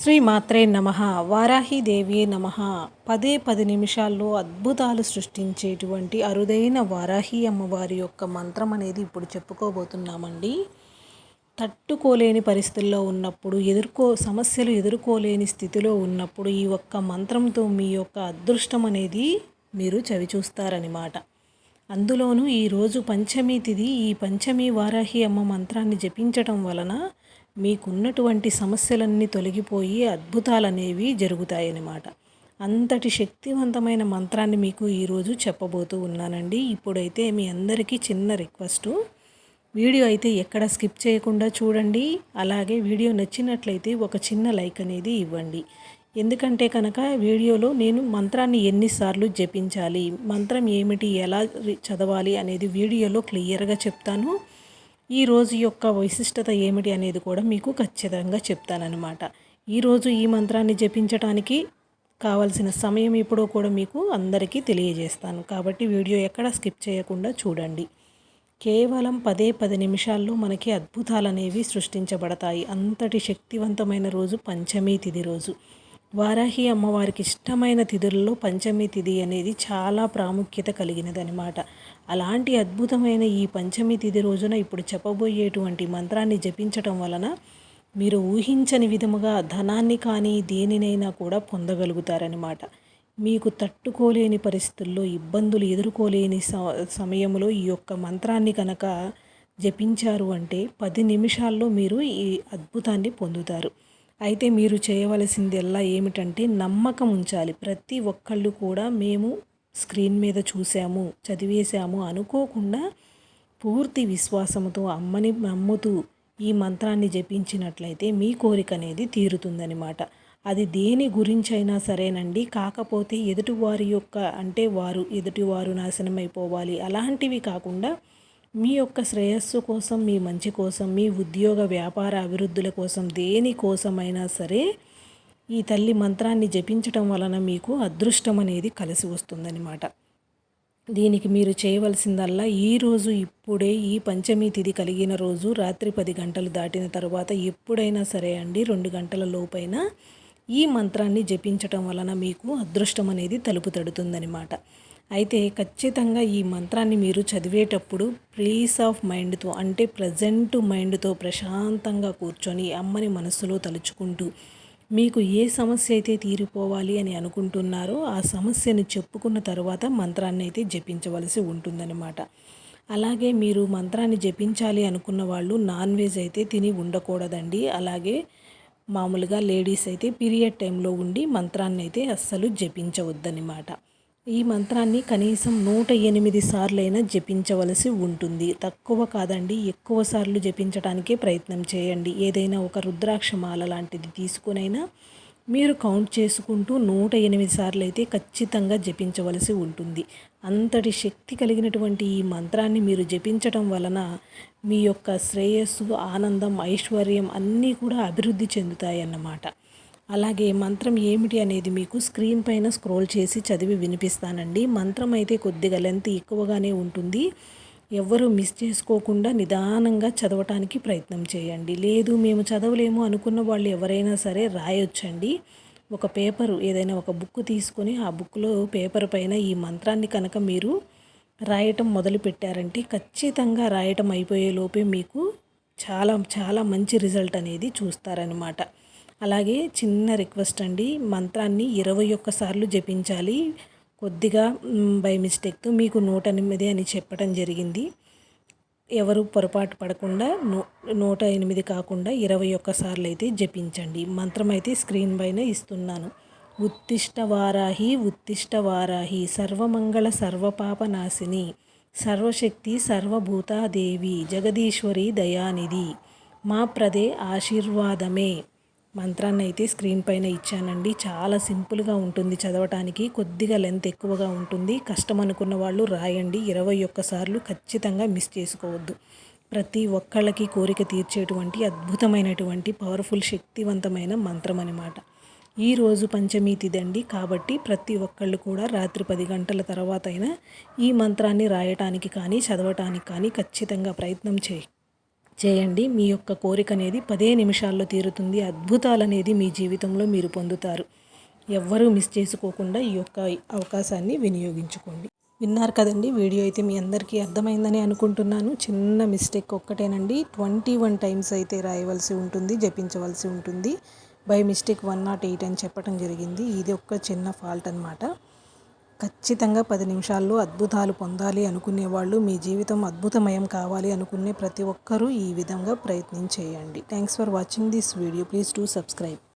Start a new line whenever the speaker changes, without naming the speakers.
శ్రీ మాత్రే నమ వారాహిదేవి నమ. పదే పది నిమిషాల్లో అద్భుతాలు సృష్టించేటువంటి అరుదైన వారాహి అమ్మవారి యొక్క మంత్రం అనేది ఇప్పుడు చెప్పుకోబోతున్నామండి. తట్టుకోలేని పరిస్థితుల్లో ఉన్నప్పుడు ఎదుర్కో సమస్యలు ఎదుర్కోలేని స్థితిలో ఉన్నప్పుడు ఈ ఒక్క మంత్రంతో మీ యొక్క అదృష్టం అనేది మీరు చవిచూస్తారనమాట అందులోనూ ఈరోజు పంచమి తిథి ఈ పంచమి వారాహి అమ్మ మంత్రాన్ని జపించటం వలన మీకున్నటువంటి సమస్యలన్నీ తొలగిపోయి అద్భుతాలు అనేవి జరుగుతాయన్నమాట. అంతటి శక్తివంతమైన మంత్రాన్ని మీకు ఈరోజు చెప్పబోతూ ఉన్నానండి. ఇప్పుడైతే మీ అందరికీ చిన్న రిక్వెస్టు. వీడియో అయితే ఎక్కడ స్కిప్ చేయకుండా చూడండి. అలాగే వీడియో నచ్చినట్లయితే ఒక చిన్న లైక్ అనేది ఇవ్వండి. ఎందుకంటే కనుక వీడియోలో నేను మంత్రాన్ని ఎన్నిసార్లు జపించాలి మంత్రం ఏమిటి ఎలా చదవాలి అనేది వీడియోలో క్లియర్గా చెప్తాను. ఈ రోజు యొక్క విశిష్టత ఏమిటి అనేది కూడా మీకు ఖచ్చితంగా చెప్తానన్నమాట. ఈరోజు ఈ మంత్రాన్ని జపించడానికి కావలసిన సమయం ఇప్పుడు కూడా మీకు అందరికీ తెలియజేస్తాను. కాబట్టి వీడియో ఎక్కడ స్కిప్ చేయకుండా చూడండి. కేవలం పదే పది నిమిషాల్లో మనకి అద్భుతాలు అనేవి సృష్టించబడతాయి. అంతటి శక్తివంతమైన రోజు పంచమీ తిది రోజు. వారాహి అమ్మవారికి ఇష్టమైన తిథుల్లో పంచమి తిథి అనేది చాలా ప్రాముఖ్యత కలిగినదనమాట అలాంటి అద్భుతమైన ఈ పంచమి తిథి రోజున ఇప్పుడు చెప్పబోయేటువంటి మంత్రాన్ని జపించటం వలన మీరు ఊహించని విధముగా ధనాన్ని కానీ దేనినైనా కూడా పొందగలుగుతారనమాట మీకు తట్టుకోలేని పరిస్థితుల్లో ఇబ్బందులు ఎదుర్కోలేని సమయంలో ఈ యొక్క మంత్రాన్ని కనుక జపించారు అంటే పది నిమిషాల్లో మీరు ఈ అద్భుతాన్ని పొందుతారు. అయితే మీరు చేయవలసిందల్లా ఏమిటంటే నమ్మకం ఉంచాలి ప్రతి ఒక్కళ్ళు కూడా మేము స్క్రీన్ మీద చూసాము చదివేశాము అనుకోకుండా పూర్తి విశ్వాసంతో అమ్మని నమ్ముతూ ఈ మంత్రాన్ని జపించినట్లయితే మీ కోరిక అనేది తీరుతుందనమాట అది దేని గురించి అయినా సరేనండి. కాకపోతే ఎదుటివారి యొక్క అంటే వారు ఎదుటివారు నాశనం అయిపోవాలి అలాంటివి కాకుండా మీ యొక్క శ్రేయస్సు కోసం మీ మంచి కోసం మీ ఉద్యోగ వ్యాపార అభివృద్ధుల కోసం దేనికోసమైనా సరే ఈ తల్లి మంత్రాన్ని జపించటం వలన మీకు అదృష్టం అనేది కలిసి వస్తుందన్నమాట. దీనికి మీరు చేయవలసిందల్లా ఈరోజు ఇప్పుడే ఈ పంచమి తిథి కలిగిన రోజు రాత్రి పది గంటలు దాటిన తర్వాత ఎప్పుడైనా సరే అండి రెండు గంటల లోపైన ఈ మంత్రాన్ని జపించటం వలన మీకు అదృష్టం అనేది తలుపు తడుతుందనమాట అయితే ఖచ్చితంగా ఈ మంత్రాన్ని మీరు చదివేటప్పుడు ప్లీస్ ఆఫ్ మైండ్తో అంటే ప్రజెంట్ మైండ్తో ప్రశాంతంగా కూర్చొని అమ్మని మనసులో తలుచుకుంటూ మీకు ఏ సమస్య అయితే తీరిపోవాలి అని అనుకుంటున్నారో ఆ సమస్యను చెప్పుకున్న తర్వాత మంత్రాన్ని అయితే జపించవలసి ఉంటుందన్నమాట. అలాగే మీరు మంత్రాన్ని జపించాలి అనుకున్న వాళ్ళు నాన్ వెజ్ అయితే తిని ఉండకూడదండి. అలాగే మామూలుగా లేడీస్ అయితే పీరియడ్ టైంలో ఉండి మంత్రాన్ని అయితే అస్సలు జపించవద్దనమాట ఈ మంత్రాన్ని కనీసం నూట ఎనిమిది సార్లైనా జపించవలసి ఉంటుంది. తక్కువ కాదండి ఎక్కువ సార్లు జపించడానికే ప్రయత్నం చేయండి. ఏదైనా ఒక రుద్రాక్ష మాల లాంటిది తీసుకునైనా మీరు కౌంట్ చేసుకుంటూ నూట ఎనిమిది సార్లు అయితే ఖచ్చితంగా జపించవలసి ఉంటుంది. అంతటి శక్తి కలిగినటువంటి ఈ మంత్రాన్ని మీరు జపించటం వలన మీ యొక్క శ్రేయస్సు ఆనందం ఐశ్వర్యం అన్నీ కూడా అభివృద్ధి చెందుతాయి అన్నమాట అలాగే మంత్రం ఏమిటి అనేది మీకు స్క్రీన్ పైన స్క్రోల్ చేసి చదివి వినిపిస్తానండి. మంత్రం అయితే కొద్దిగా లెంత్ ఎక్కువగానే ఉంటుంది. ఎవ్వరూ మిస్ చేసుకోకుండా నిదానంగా చదవటానికి ప్రయత్నం చేయండి. లేదు మేము చదవలేము అనుకున్న వాళ్ళు ఎవరైనా సరే రాయొచ్చండి. ఒక పేపరు ఏదైనా ఒక బుక్ తీసుకొని ఆ బుక్లో పేపర్ పైన ఈ మంత్రాన్ని కనుక మీరు రాయటం మొదలు పెట్టారంటే ఖచ్చితంగా రాయటం అయిపోయే లోపే మీకు చాలా చాలా మంచి రిజల్ట్ అనేది చూస్తారనమాట అలాగే చిన్న రిక్వెస్ట్ అండి మంత్రాన్ని ఇరవై ఒక్కసార్లు జపించాలి. కొద్దిగా బై మిస్టేక్తో మీకు నూట ఎనిమిది అని చెప్పడం జరిగింది. ఎవరు పొరపాటు పడకుండా నూ నూట ఎనిమిది కాకుండా ఇరవై ఒక్కసార్లు అయితే జపించండి. మంత్రం అయితే స్క్రీన్ పైన ఇస్తున్నాను. ఉత్తిష్ట వారాహి ఉత్తిష్ట వారాహి సర్వమంగళ సర్వపాప నాశిని సర్వశక్తి సర్వభూతాదేవి జగదీశ్వరి దయానిధి మా ప్రదే ఆశీర్వాదమే. మంత్రాన్ని అయితే స్క్రీన్ పైన ఇచ్చానండి. చాలా సింపుల్గా ఉంటుంది చదవటానికి కొద్దిగా లెంత్ ఎక్కువగా ఉంటుంది. కష్టం అనుకున్న వాళ్ళు రాయండి. ఇరవై ఒక్కసార్లు ఖచ్చితంగా మిస్ చేసుకోవద్దు. ప్రతి ఒక్కళ్ళకి కోరిక తీర్చేటువంటి అద్భుతమైనటువంటి పవర్ఫుల్ శక్తివంతమైన మంత్రం అనమాట ఈరోజు పంచమి తిదండి. కాబట్టి ప్రతి ఒక్కళ్ళు కూడా రాత్రి పది గంటల తర్వాత అయినా ఈ మంత్రాన్ని రాయటానికి కానీ చదవటానికి కానీ ఖచ్చితంగా ప్రయత్నం చేయి చేయండి. మీ యొక్క కోరిక అనేది పదే నిమిషాల్లో తీరుతుంది. అద్భుతాలు అనేది మీ జీవితంలో మీరు పొందుతారు. ఎవ్వరూ మిస్ చేసుకోకుండా ఈ యొక్క అవకాశాన్ని వినియోగించుకోండి. విన్నారు కదండి వీడియో అయితే మీ అందరికీ అర్థమైందని అనుకుంటున్నాను. చిన్న మిస్టేక్ ఒక్కటేనండి. ట్వంటీ వన్ టైమ్స్ అయితే రాయవలసి ఉంటుంది జపించవలసి ఉంటుంది. By mistake one nought eight అని చెప్పడం జరిగింది. ఇది ఒక్క చిన్న ఫాల్ట్ అనమాట ఖచ్చితంగా పది నిమిషాల్లో అద్భుతాలు పొందాలి అనుకునే వాళ్ళు మీ జీవితం అద్భుతమయం కావాలి అనుకునే ప్రతి ఒక్కరూ ఈ విధంగా ప్రయత్నం చేయండి thanks for watching this video please do subscribe